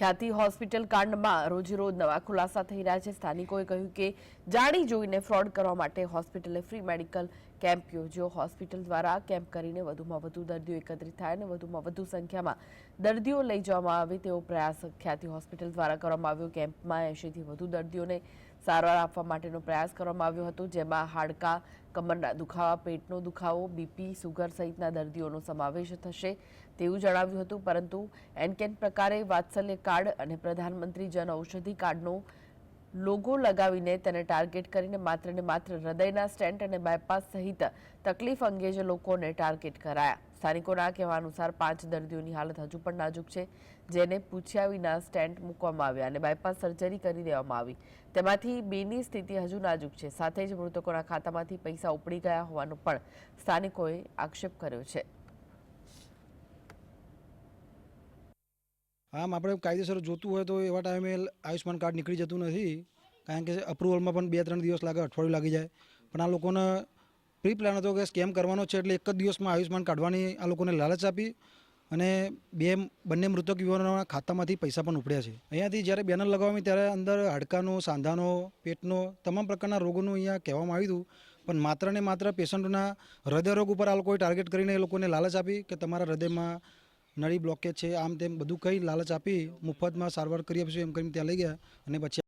ખ્યાતિ હોસ્પિટલ કાંડમાં રોજેરોજ નવા ખુલાસા થઈ રહ્યા છે. સ્થાનિકોએ કહ્યું કે જાણી જોઈને ફ્રોડ કરવા માટે હોસ્પિટલે ફ્રી મેડિકલ કેમ્પ યોજ્યો. હોસ્પિટલ દ્વારા કેમ્પ કરીને વધુમાં વધુ દર્દીઓ એકત્રિત થાય અને વધુમાં વધુ સંખ્યામાં દર્દીઓ લઈ જવામાં આવે તેવો પ્રયાસ ખ્યાતિ હોસ્પિટલ દ્વારા કરવામાં આવ્યો. કેમ્પમાં એંશીથી વધુ દર્દીઓને સારવાર આપવા માટેનો પ્રયાસ કરવામાં આવ્યો હતો, જેમાં હાડકા, કમરના દુખાવા, પેટનો દુખાવો, બીપી, સુગર સહિતના દર્દીઓનો સમાવેશ થશે તેવું જણાવ્યું હતું. પરંતુ એનકેન પ્રકારે વાત્સલ્ય કાર્ડ અને પ્રધાનમંત્રી જન ઔષધિ કાર્ડનો લોગો લગાવીને તેને ટાર્ગેટ કરીને માત્ર ને માત્ર હૃદયના સ્ટેન્ટ અને બાયપાસ સહિત તકલીફ અંગે જ લોકોને ટાર્ગેટ કરાયા. સ્થાનિકોના કહેવા અનુસાર પાંચ દર્દીઓની હાલત હજુ પણ નાજુક છે, જેને પૂછ્યા વિના સ્ટેન્ટ મૂકવામાં આવ્યા અને બાયપાસ સર્જરી કરી દેવામાં આવી. તેમાંથી બેની સ્થિતિ હજુ નાજુક છે. સાથે જ મૃતકોના ખાતામાંથી પૈસા ઉપડી ગયા હોવાનો પણ સ્થાનિકોએ આક્ષેપ કર્યો છે. આમ આપણે કાયદેસર જોતું હોય તો એવા ટાઈમે આયુષ્યમાન કાર્ડ નીકળી જતું નથી. કારણ કે અપ્રુવલમાં પણ બે ત્રણ દિવસ લાગે, અઠવાડિયું લાગી જાય. પણ આ લોકોને પ્રી પ્લાન હતો કે સ્કેમ કરવાનો છે એટલે એક જ દિવસમાં આયુષ્યમાન કાઢવાની આ લોકોને લાલચ આપી અને બે બંને મૃતક યુવાનોના ખાતામાંથી પૈસા પણ ઉપડ્યા છે. અહીંયાથી જ્યારે બેનર લગાવવામાં ત્યારે અંદર હાડકાનો, સાંધાનો, પેટનો તમામ પ્રકારના રોગોનું અહીંયા કહેવામાં આવ્યું હતું. પણ માત્ર ને માત્ર પેશન્ટોના હૃદયરોગ ઉપર આ લોકોએ ટાર્ગેટ કરીને એ લોકોને લાલચ આપી કે તમારા હૃદયમાં નળી બ્લોકેજ છે, આમ તેમ બધું કંઈ લાલચ આપી, મફતમાં સારવાર કરી આપીશું એમ કરીને ત્યાં લઈ ગયા અને પછી